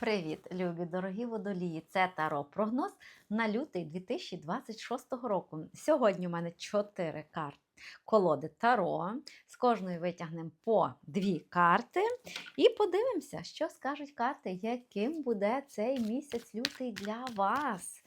Привіт, любі дорогі водолії! Це Таро прогноз на лютий 2026 року. Сьогодні у мене 4 карти колоди Таро. З кожної витягнемо по дві карти і подивимося, що скажуть карти, яким буде цей місяць лютий для вас.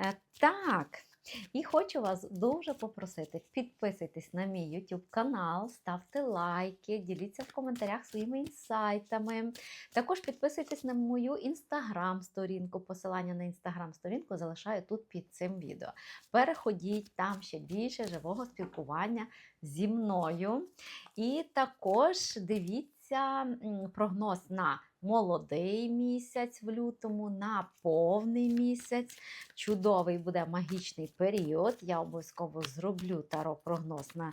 Е, Так. І хочу вас дуже попросити, підписуйтесь на мій YouTube канал, ставте лайки, діліться в коментарях своїми інсайтами. Також підписуйтесь на мою інстаграм-сторінку. Посилання на інстаграм-сторінку залишаю тут під цим відео. Переходіть, там ще більше живого спілкування зі мною. І також дивіться м, прогноз на молодий місяць в лютому, на повний місяць. Чудовий буде магічний період. Я обов'язково зроблю таро прогноз на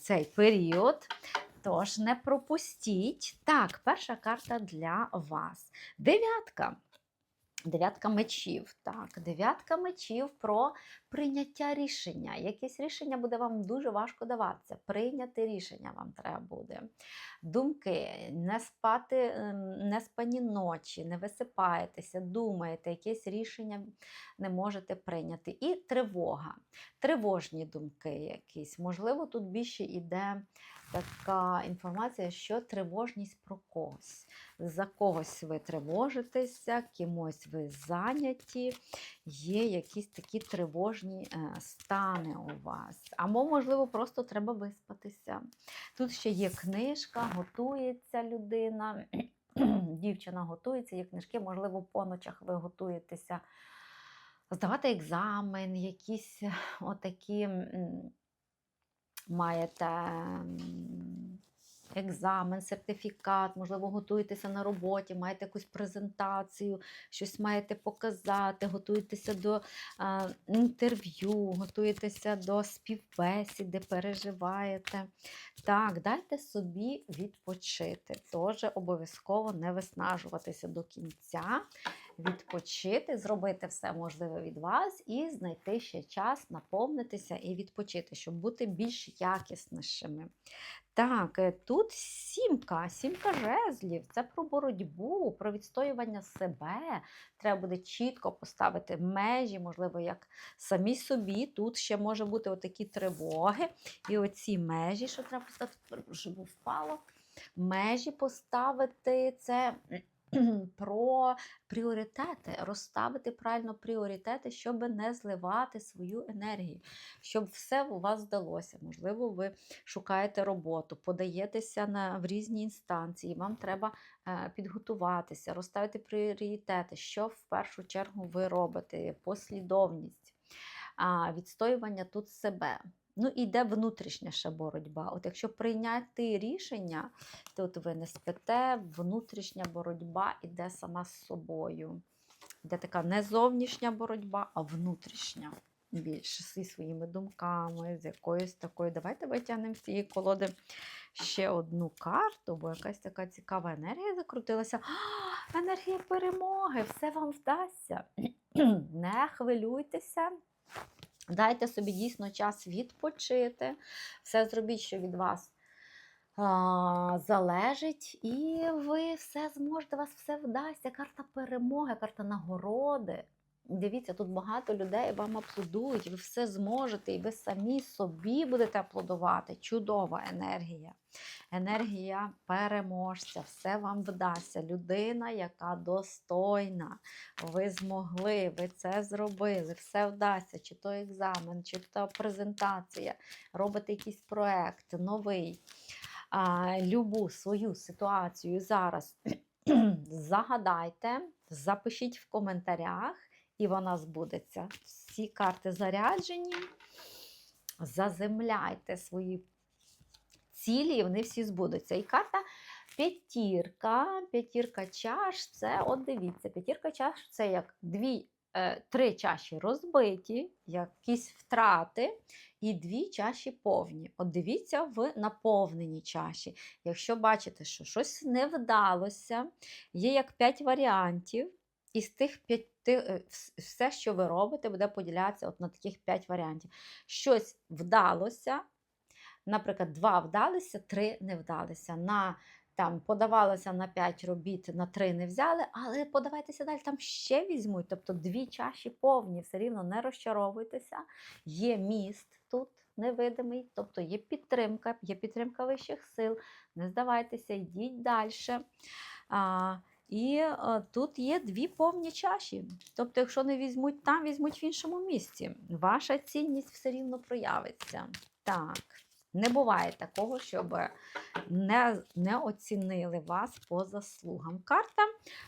цей період. Тож не пропустіть. Так, перша карта для вас. Дев'ятка. Дев'ятка мечів. Так, дев'ятка мечів про прийняття рішення. Якесь рішення буде вам дуже важко даватися. Прийняти рішення вам треба буде. Думки, не спати, ем, не спані ночі, не висипаєтеся, думаєте, якесь рішення не можете прийняти. І тривога, тривожні думки якісь. Можливо, тут більше йде така інформація, що тривожність про когось. За когось ви тривожитеся, кимось ви зайняті, є якісь такі тривожні е, стани у вас. Або, можливо, просто треба виспатися. Тут ще є книжка, готується людина. Дівчина готується, є книжки, можливо, по ночах ви готуєтеся здавати екзамен, якісь е, отакі маєте екзамен, сертифікат, можливо, готуєтеся на роботі, маєте якусь презентацію, щось маєте показати, готуєтеся до а, інтерв'ю, готуєтеся до співбесіди, переживаєте. Так, дайте собі відпочити. Теж обов'язково не виснажуватися до кінця, відпочити, зробити все можливе від вас і знайти ще час наповнитися і відпочити, щоб бути більш якіснішими. Так, е, тут сімка, сімка жезлів. Це про боротьбу, про відстоювання себе. Треба буде чітко поставити межі, можливо, як самі собі. Тут ще може бути отакі тривоги. І оці межі, що треба поставити, щоб впало. Межі поставити це про пріоритети, розставити правильно пріоритети, щоб не зливати свою енергію, щоб все у вас вдалося. Можливо, ви шукаєте роботу, подаєтеся на, в різні інстанції, вам треба е, підготуватися, розставити пріоритети, що в першу чергу ви робите, послідовність, відстоювання тут себе. Ну, іде внутрішня ще боротьба. От якщо прийняти рішення, то от ви не спите, внутрішня боротьба іде сама з собою. Іде така не зовнішня боротьба, а внутрішня. Більше зі своїми думками, з якоюсь такою. Давайте витягнемо з цієї колоди ще одну карту, бо якась така цікава енергія закрутилася. А, енергія перемоги! Все вам вдасться. Не хвилюйтеся. Дайте собі дійсно час відпочити, все зробіть, що від вас залежить, і ви все зможете, у вас все вдасться. Карта перемоги, карта нагороди. Дивіться, тут багато людей вам аплодують, ви все зможете, і ви самі собі будете аплодувати. Чудова енергія. Енергія переможця, все вам вдасться. Людина, яка достойна. Ви змогли, ви це зробили, все вдасться, чи то екзамен, чи то презентація, робите якийсь проект новий. А, любу свою ситуацію зараз загадайте, запишіть в коментарях, і вона збудеться. Всі карти заряджені. Заземляйте свої цілі, і вони всі збудуться. І карта п'ятірка, п'ятірка чаш це, от дивіться, п'ятірка чаш це як дві, е, три чаші розбиті, якісь втрати, і дві чаші повні. От дивіться в наповненій чаші. Якщо бачите, що щось не вдалося, є як п'ять варіантів, і з тих п'яти е, все, що ви робите, буде поділятися от на таких п'ять варіантів. Щось вдалося, наприклад, два вдалися, три не вдалися. На там подавалося на 5 робіт, на 3 не взяли, але подавайтеся далі, там ще візьмуть. Тобто дві чаші повні, все рівно не розчаровуйтеся. Є міст тут невидимий, тобто є підтримка, є підтримка вищих сил. Не здавайтеся, йдіть далі. А, і е, тут є дві повні чаші. Тобто, якщо не візьмуть там, візьмуть в іншому місці. Ваша цінність все рівно проявиться. Так, не буває такого, щоб не, не оцінили вас по заслугам. Карта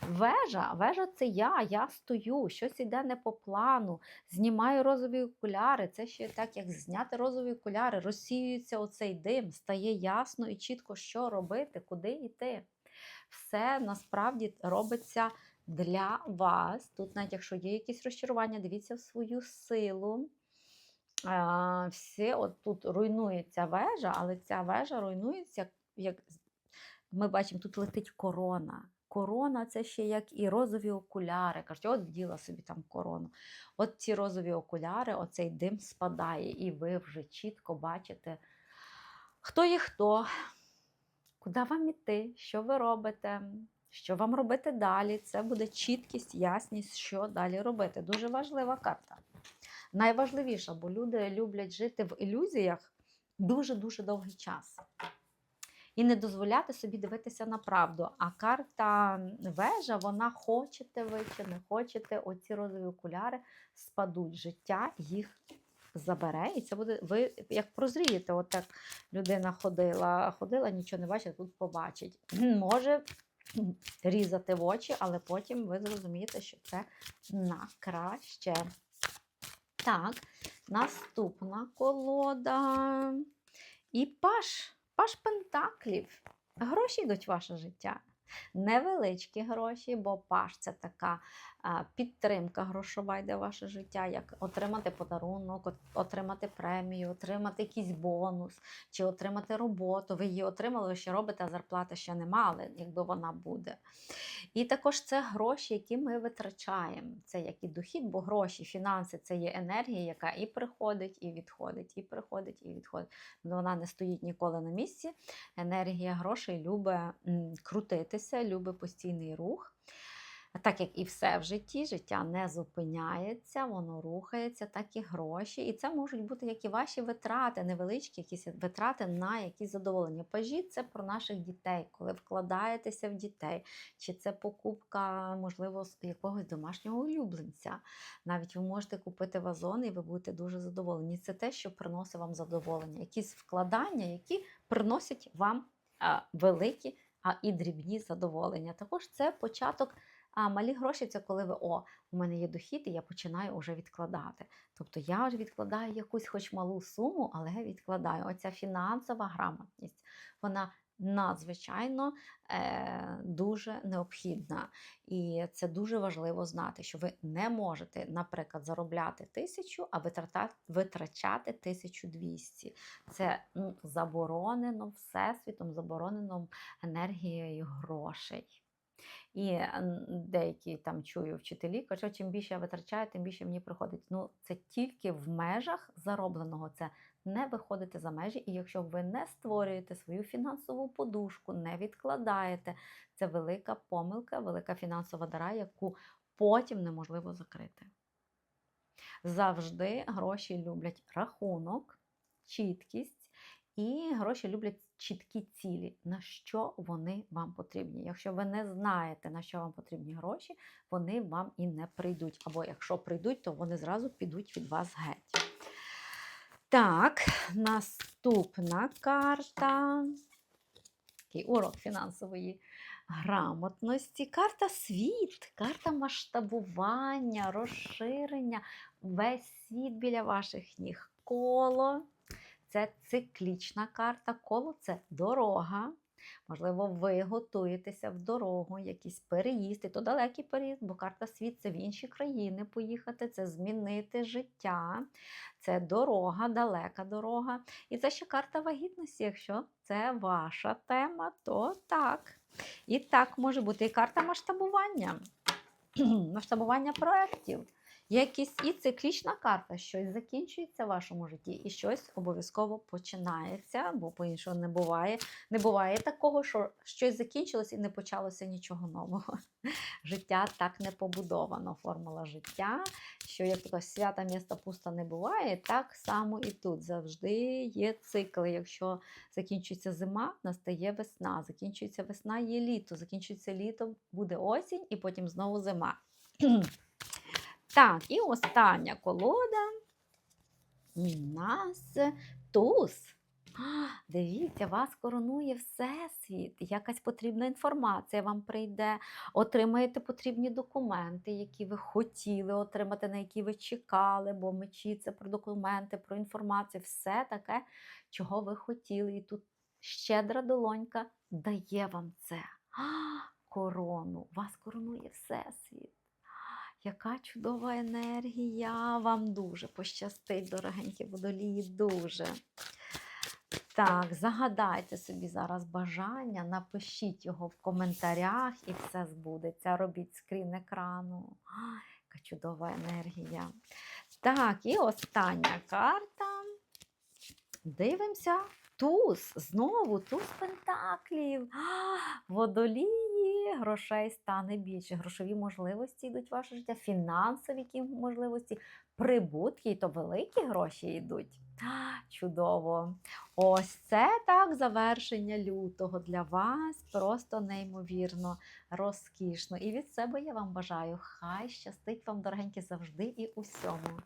вежа. Вежа це я, я стою, щось іде не по плану, знімаю розові окуляри. Це ще так, як зняти розові окуляри, розсіюється оцей дим, стає ясно і чітко, що робити, куди йти. Все насправді робиться для вас. Тут, навіть якщо є якісь розчарування, дивіться в свою силу. А, все, от тут руйнується вежа, але ця вежа руйнується, як ми бачимо, тут летить корона. Корона це ще як і розові окуляри. Кажуть, от вділа собі там корону. От ці розові окуляри, оцей дим спадає, і ви вже чітко бачите, хто є хто, куди вам іти, що ви робите, що вам робити далі. Це буде чіткість, ясність, що далі робити. Дуже важлива карта. Найважливіша, бо люди люблять жити в ілюзіях дуже-дуже довгий час. І не дозволяти собі дивитися на правду. А карта вежа, вона хочете ви чи не хочете, оці розові окуляри спадуть. Життя їх забере. І це буде, ви як прозрієте, от так людина ходила, ходила, нічого не бачить, тут побачить. Може різати в очі, але потім ви зрозумієте, що це на краще. Так, наступна колода. І паш, паш пентаклів. Гроші йдуть в ваше життя. Невеличкі гроші, бо паш це така підтримка грошова йде в ваше життя, як отримати подарунок, отримати премію, отримати якийсь бонус, чи отримати роботу. Ви її отримали, ви ще робите, а зарплати ще не мали, якби вона буде. І також це гроші, які ми витрачаємо. Це як і дохід, бо гроші, фінанси це є енергія, яка і приходить, і відходить, і приходить, і відходить. Ну, Вона не стоїть ніколи на місці. Енергія грошей любить крутитися, любить постійний рух. Так як і все в житті, життя не зупиняється, воно рухається, так і гроші. І це можуть бути як і ваші витрати, невеличкі якісь витрати на якісь задоволення. Пажі це про наших дітей, коли вкладаєтеся в дітей, чи це покупка, можливо, якогось домашнього улюбленця. Навіть ви можете купити вазон, і ви будете дуже задоволені. Це те, що приносить вам задоволення, якісь вкладання, які приносять вам великі а і дрібні задоволення. Також це початок. А малі гроші це коли ви о, у мене є дохід, і я починаю вже відкладати. Тобто я відкладаю якусь хоч малу суму, але відкладаю. Оця фінансова грамотність, вона надзвичайно е, дуже необхідна. І це дуже важливо знати, що ви не можете, наприклад, заробляти тисячу, а витрачати 1200. Це ну, заборонено всесвітом, заборонено енергією грошей. І деякі там чую вчителі, кажуть, чим більше я витрачаю, тим більше мені приходить. Ну, це тільки в межах заробленого. Це не виходите за межі. І якщо ви не створюєте свою фінансову подушку, не відкладаєте, це велика помилка, велика фінансова дара, яку потім неможливо закрити. Завжди гроші люблять рахунок, чіткість, і гроші люблять чіткі цілі, на що вони вам потрібні. Якщо ви не знаєте, на що вам потрібні гроші, вони вам і не прийдуть. Або якщо прийдуть, то вони зразу підуть від вас геть. Так, наступна карта. Такий урок фінансової грамотності. Карта світ, карта масштабування, розширення. Весь світ біля ваших ніг. Коло це циклічна карта. Коло це дорога. Можливо, ви готуєтеся в дорогу, якісь переїзди, то далекий переїзд, бо карта світ це в інші країни поїхати, це змінити життя, це дорога, далека дорога. І це ще карта вагітності. Якщо це ваша тема, то так. І так може бути і карта масштабування, масштабування проєктів. Якісь і циклічна карта, щось закінчується в вашому житті, і щось обов'язково починається, бо по-іншому не буває. Не буває такого, що щось закінчилось і не почалося нічого нового. Життя так не побудовано. Формула життя, що як то свята міста пуста не буває, так само і тут завжди є цикли. Якщо закінчується зима, настає весна. Закінчується весна, є літо. Закінчується літо, буде осінь, і потім знову зима. Так, і остання колода. У нас туз. Дивіться, вас коронує Всесвіт. Якась потрібна інформація вам прийде. Отримаєте потрібні документи, які ви хотіли отримати, на які ви чекали, бо мечі це про документи, про інформацію, все таке, чого ви хотіли. І тут щедра долонька дає вам це. Корону. Вас коронує Всесвіт. Яка чудова енергія! Вам дуже пощастить, дорогенькі водолії, дуже. Так, загадайте собі зараз бажання, напишіть його в коментарях і все збудеться. Робіть скрін екрану. Яка чудова енергія. Так, і остання карта. Дивимося. Туз, знову туз пентаклів. Водолії, грошей стане більше. Грошові можливості йдуть в ваше життя, фінансові які можливості, прибутки, і то великі гроші йдуть. Чудово! Ось це так завершення лютого для вас. Просто неймовірно розкішно. І від себе я вам бажаю. Хай щастить вам, дорогенькі, завжди і усьому.